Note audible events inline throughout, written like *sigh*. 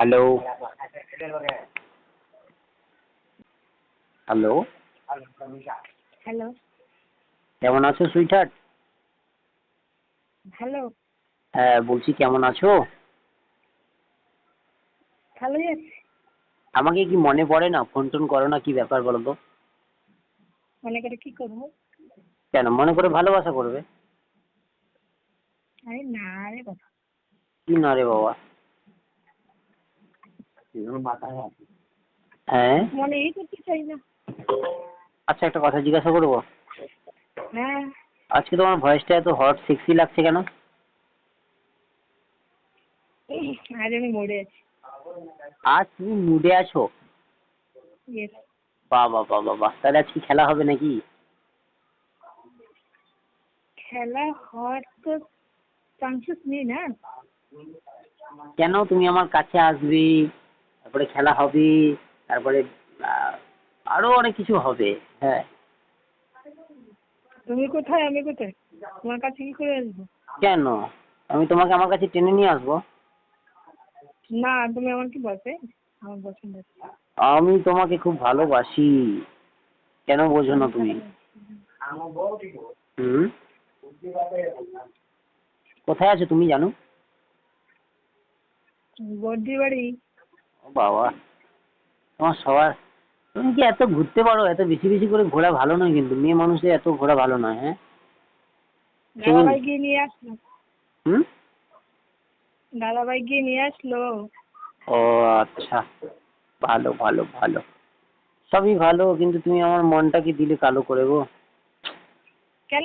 Hello hello hello কেমন আছো sweetheart hello হ্যাঁ বলছি কেমন আছো? ভালোই আছি। আমাকে কি মনে পড়ে না? ফোন টোন করো না কি ব্যাপার বলো তো? মনে করে কি করব? কেন? মনে করে ভালোবাসা করবে। আরে না রে বাবা। কি না রে বাবা? হ্যাঁ? মনেই করতে চাই না। আচ্ছা একটা কথা জিজ্ঞাসা করব? হ্যাঁ। আজকে তোমার ভয়েসটা এত হট সেক্সি লাগছে কেন? আজ আমি মরে আছি। আজ তুমি মুডে আছো? বাহ বাহ বাহ বাহ। বাহ তাহলে আজকে খেলা হবে নাকি? খেলা হওয়ার তো চান্সেস নেই না। কেন? তুমি আমার কাছে আসবে। তারপরে খেলা হবে তারপরে আরও অনেক কিছু হবে হ্যাঁ। তুমি কোথায়? আমি কোথায়? তোমার কাছে কি করে আসব? কেন? আমি তোমাকে আমার কাছে টেনে নিয়ে আসব? না তুমি আমার কি বলবে আমার পছন্দ। আমি তোমাকে খুব ভালোবাসি। কেন বোঝো না তুমি? হুম? কোথায় আছো তুমি জানো? বর্দি বাড়ি। বাবা। তোমার সবার তুমি কি এত ঘুরতে পারো? এত বেশি বেশি করে ঘোরা ভালো নয় কিন্তু। মেয়ে মানুষের এত ঘোরা ভালো নয় হ্যাঁ? দাদাভাই গিয়ে নিয়ে আসলো। হুম? দাদাভাই গিয়ে নিয়ে আসলো। ও আচ্ছা। ভালো ভালো ভালো। সবই ভালো কিন্তু তুমি আমার মনটাকে দিলে কালো করে গো। কেন?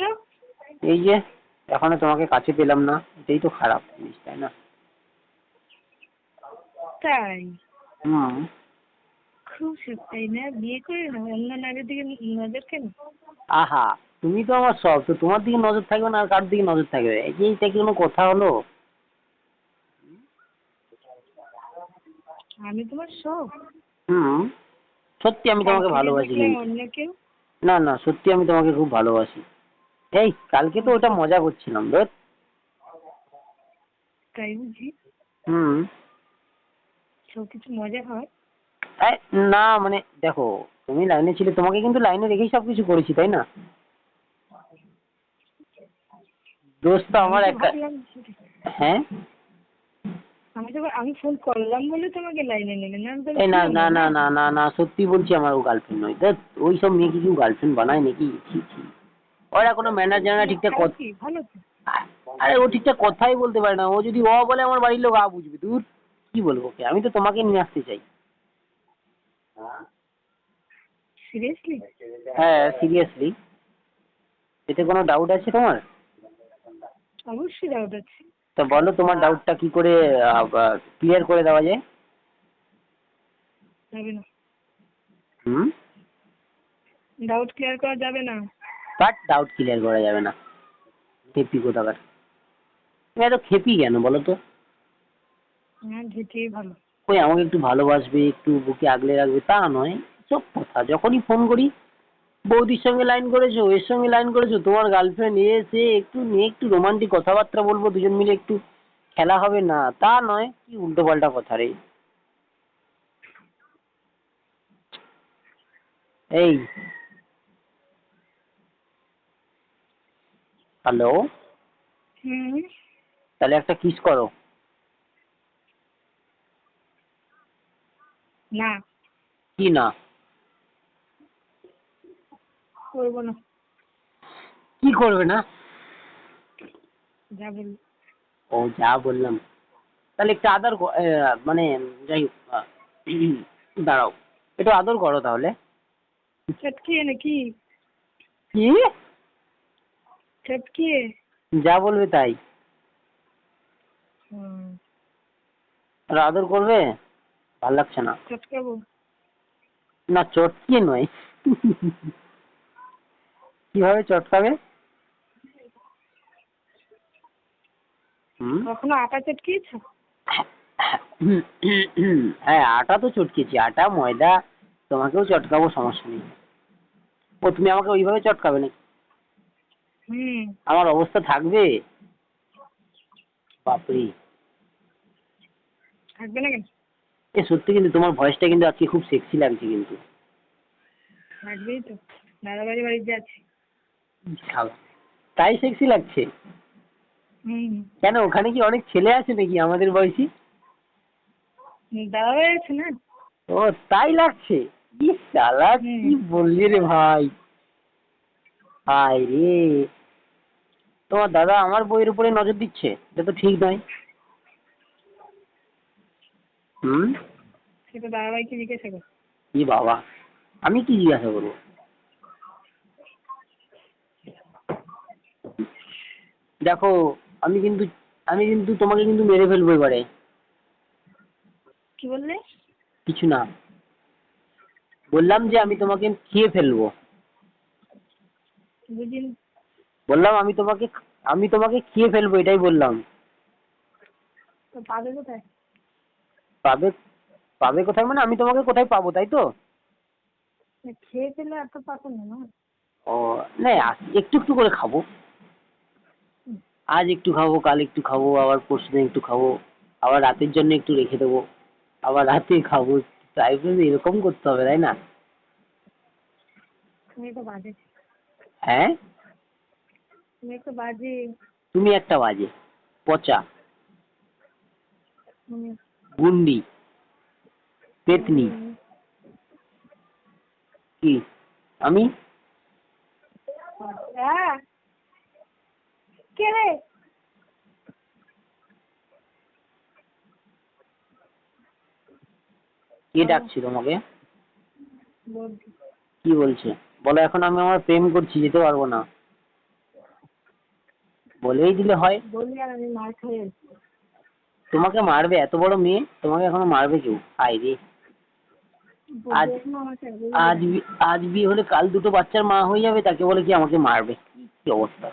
এই যে এখনও তোমাকে কাছে পেলাম না। এটাই তো খারাপ জিনিস তাই না? তাই। খুব তাই না? বিয়ে করে অন্য নারীর দিকে নজর কেন? আহা তুমি তো আমার সব তো তোমার দিকে নজর থাকবে না আর কার দিকে নজর থাকবে? এই যে এটা কি কোনো কথা হলো? আমি তোমার সব। হুম। সত্যি আমি তোমাকে ভালোবাসি অন্য কেউ? না না সত্যি আমি তোমাকে খুব ভালোবাসি। এই কালকে তো ওটা মজা করছিলাম ধর। তাই বুঝি? হুম। কিছু মজা হয়? এই, না মানে দেখো তুমি লাইনে ছিলে তোমাকে কিন্তু লাইনে রেখেই সব কিছু করেছি তাই না? দোষ তো আমার আমি একটা হ্যাঁ? আমি তো আমি ফোন করলাম বলে তোমাকে লাইনে নিলে না না না না না না না সত্যি বলছি আমার ও গার্লফ্রেন্ড নয়। দেখ ওই সব মেয়ে কি কেউ গার্লফ্রেন্ড বানায় নাকি? ছি ছি। ওরা কোনো ম্যানেজ জানে না ঠিকঠাক কথা আরে ও ঠিকঠাক কথাই বলতে পারে না। ও যদি অ বলে আমার বাড়ির লোক আ বুঝবে দূর। কি বলব ওকে? আমি তো তোমাকে নিয়ে আসতে চাই। সিরিয়াসলি হ্যাঁ সিরিয়াসলি এতে কোনো ডাউট আছে তোমার? অবশ্যই ডাউট আছে। তো বলো তোমার ডাউটটা কি করে ক্লিয়ার করে দেওয়া যায়? যাবে না। হুম? ডাউট ক্লিয়ার করা যাবে না। বাট ডাউট ক্লিয়ার করা যাবে না। খেপি কোথাকার। তুমি এত খেপি কেন বলো তো? হ্যাঁ ভালো। কই আমাকে একটু ভালোবাসবে একটু বুকে আগলে রাখবে তা নয়। সব কথা। যখনই ফোন করি বৌদির সঙ্গে লাইন করেছ এর সঙ্গে লাইন করেছ তোমার গার্লফ্রেন্ড এ সে একটু নিয়ে একটু রোমান্টিক কথাবার্তা বলব দুজন মিলে একটু খেলা হবে না তা নয় কি উল্টো পাল্টা কথা রে। এই। হ্যালো তাহলে একটা কিস করো। না। কি না? করব না। কি করবে না? যা বলব। ও যা বললাম। তাহলে একটু আদর মানে যাই *clears throat* দাঁড়াও। একটু আদর করো তাহলে। চটকিয়ে নাকি কি? চটকিয়ে যা বলবে তাই। আদর করবে? ভালো লাগছে না চটকাবো? না চটকিয়ে নয়। কীভাবে চটকাবে? হুম? কখনো আটা চটকিয়েছো? হ্যাঁ আটা তো চটকেছি আটা ময়দা তোমাকেও চটকাবো সমস্যা নেই। ও তুমি আমাকে ওইভাবে চটকাবে নাকি? হুম। আমার অবস্থা থাকবে? বাপরে। থাকবে না কেন? এ সত্যি কিন্তু তোমার ভয়েসটা কিন্তু আজকে খুব সেক্সি লাগছে কিন্তু। লাগবেই তো দাদা বাড়ি বাড়ি যাচ্ছি তাই সেক্সি লাগছে? কেন ওখানে কি অনেক ছেলে আছে নাকি আমাদের বয়সী? দাদা বাড়ি আছে না? ও তাই লাগছে? কি শালা কি বললি রে ভাই? হাই রে। তোমার দাদা আমার বইয়ের উপরে নজর দিচ্ছে? এটা তো ঠিক নয়। হুম? সেটা দাদা ভাইকে জিজ্ঞাসা কর? কি বাবা? আমি কি জিজ্ঞাসা করব? দেখো আমি কিন্তু আমি কিন্তু তোমাকে কিন্তু মেরে ফেলব এবারে। কি বললে? কিছু না। বললাম যে আমি তোমাকে খেয়ে ফেলব। বুঝিনি। বললাম আমি তোমাকে আমি তোমাকে খেয়ে ফেলব এটাই বললাম। তো পাবে কোথায়? পাবে পাবে কোথায় মানে আমি তোমাকে কোথায় পাবো তাই তো? খেয়ে ফেলে এত পাবো না ও না আজ- একটু একটু করে খাব। আজ একটু খাব কাল একটু খাব আবার পরশু দিন একটু খাব আবার রাতের জন্য একটু রেখে দেবো আবার রাতে খাব তাই বলে এরকম করতে হবে তাই না? তুমি তো বাজে। হ্যাঁ? তুমি একটা বাজে। তুমি একটা বাজে পচা। গুন্ডি পেতনি। কি? আমি? হ্যাঁ। কে রে? কে ডাকছি তোমাকে কি বলছে? বলো এখন আমি আমার প্রেম করছি যেতে পারব না। বলেই দিলে হয়। বললি আমি মার আছি তোমাকে মারবে এত বড় মেয়ে তোমাকে এখনও মারবে কেউ? আই রে। আজ- আজ আজ বিয়ে হলে কাল দুটো বাচ্চার মা হয়ে যাবে তাকে বলে কি আমাকে মারবে? কি অবস্থা?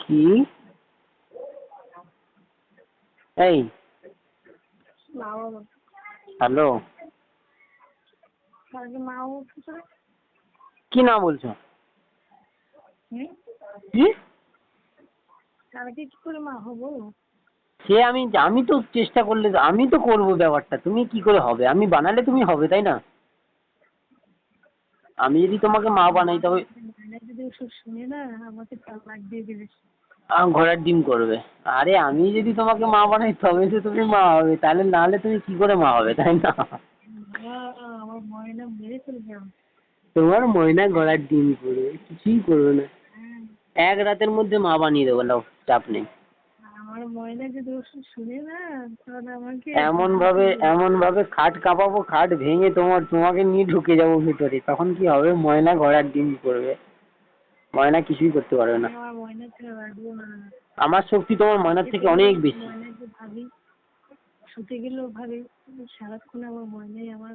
কি এই। হ্যালো। কি না বলছো? কি? কালকে কি করে মা হব সে আমি আমি তো চেষ্টা করলে আমি তো করব ব্যাপারটা। তুমি কি করে হবে? আমি বানালে তুমি হবে তাই না? আমি যদি তোমাকে মা বানাই তবে যদি শুনে না আমাকে তালাক দিয়ে দেবে ঘোড়ার ডিম করবে। আরে আমি যদি তোমাকে মা বানাই তবে তো তুমি মা হবে। তাহলে নাহলে তুমি কি করে মা হবে তাই না। তোমার ময়না ঘোড়ার ডিম করবে কিছুই করবে না। এক রাতের মধ্যে মা বানিয়ে দেবো নাও চাপ নেই। আমার ময়না যদি ওসব শুনে না তাহলে আমাকে এমন ভাবে এমন ভাবে খাট কাঁপাবো খাট ভেঙে তোমার তোমাকে নিয়ে ঢুকে যাব ভিতরে। তখন কি হবে? ময়না ঘোড়ার ডিম করবে। ময়না কিছুই করতে পারবে না। আমার ময়না ছেড়ে রাখব না। আমার শক্তি তোমার ময়নার থেকে অনেক বেশি। ভাবি শুতে গেলেও ভাবি সারাক্ষণ আমার ময়নাই আমার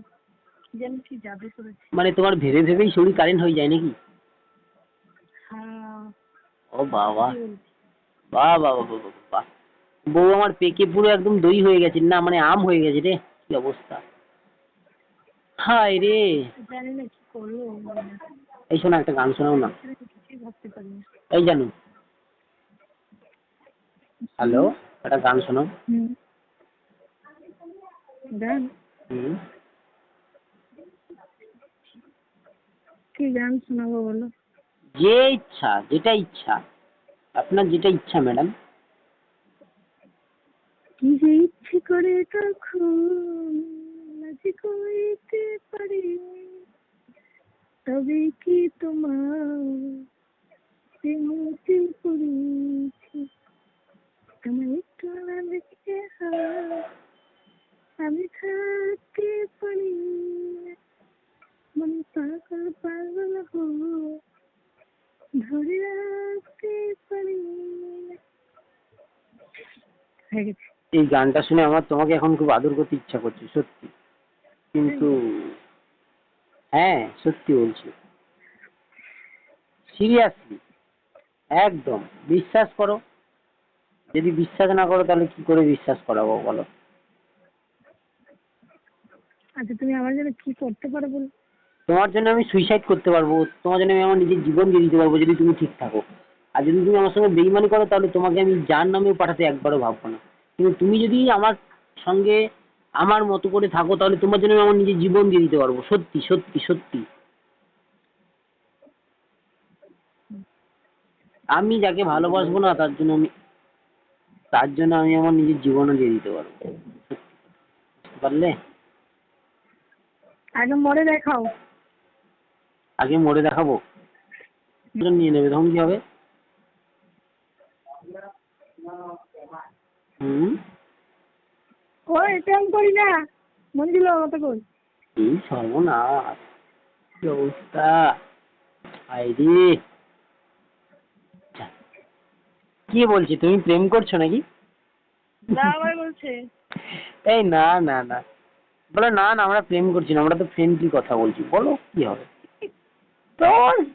কি জানি কি জাদু করেছে। মানে তোমার ভেবে ভেবেই শরীর কারেন্ট হয়ে যায় নাকি? ও বাবা। বাহ, বাহ, বাহ। বউ আমার পেকে পুরো একদম দই হয়ে গেছে না মানে আম হয়ে গেছে রে কি অবস্থা? হায় রে। এই শোনা একটা গান শোনাও না। এই জানু। হ্যালো একটা গান শোনাও হুম গান? হুম। কি গান শোনাবো বলো? যে ইচ্ছা যেটা ইচ্ছা। আপনার যেটা ইচ্ছা ম্যাডাম কি যে ইচ্ছে করে তখন নাচি কইতে পারি তবে কি তোমার প্রেমতে পড়েছি তোমার একটু না দেখে হায়, আমি থাকতে পারি না। মন পাগল পাগল হো ধরে রাখতে পারি না। হয়ে গেছে। এই গানটা শুনে আমার তোমাকে এখন খুব আদর করতে ইচ্ছা করছে সত্যি। কিন্তু হ্যাঁ সত্যি বলছি। সিরিয়াসলি একদম। বিশ্বাস করো যদি বিশ্বাস না করো তাহলে কি করে বিশ্বাস করাবো বলো? আচ্ছা তুমি আমার জন্য কি করতে পারো বলো? তোমার জন্য আমি সুইসাইড করতে পারব তোমার জন্য আমি আমার নিজের জীবন দিয়ে দিতে পারব যদি তুমি ঠিক থাকো। আর যদি তুমি আমার সঙ্গে বেইমানি করো তাহলে তোমাকে আমি যার নামেও পাঠাতে একবারও ভাববো না। কিন্তু তুমি যদি আমার সঙ্গে আমার মতো করে থাকো তাহলে তোমার জন্য আমি আমার নিজের জীবন দিয়ে দিতে পারব। সত্যি সত্যি সত্যি। আমি যাকে ভালোবাসবো না তার জন্য আমি তার জন্য আমি আমার নিজের জীবনও দিয়ে দিতে পারব। পারলে? আগে মরে দেখাও। আগে মরে দেখাবো। নিয়ে নেবে তখন কি হবে? হুম। করি না। কই। সর্বনাশ। কি অবস্থা? আইরে যা। কে তুমি প্রেম করছ নাকি? বলছে। এই না না না। বলো না না আমরা প্রেম করছি না আমরা তো ফ্রেন্ডলি কথা বলছি। বলো কি হবে? তোর?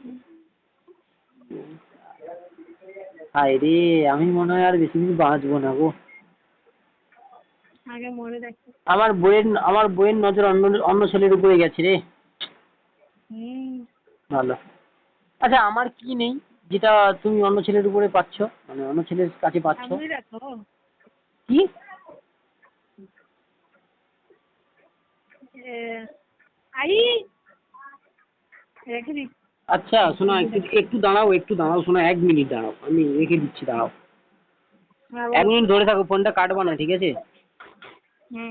হায় রে আমি মনে হয় আর বেশি দিন বাঁচবো না গো। আমার বইয়ের আমার বইয়ের নজর অন্য অন্য ছেলের উপরে গেছে রে। ভালো। আচ্ছা আমার কি নেই? যেটা তুমি অন্য ছেলের উপরে পাচ্ছ মানে অন্য ছেলের কাছে পাচ্ছ। কি? আচ্ছা শোনো একটু একটু দাঁড়াও একটু দাঁড়াও শোনো এক মিনিট দাঁড়াও। আমি রেখে দিচ্ছি দাঁড়াও। হ্যাঁ, এক মিনিট ধরে থাকো ফোনটা কাটবা না ঠিক আছে? হুম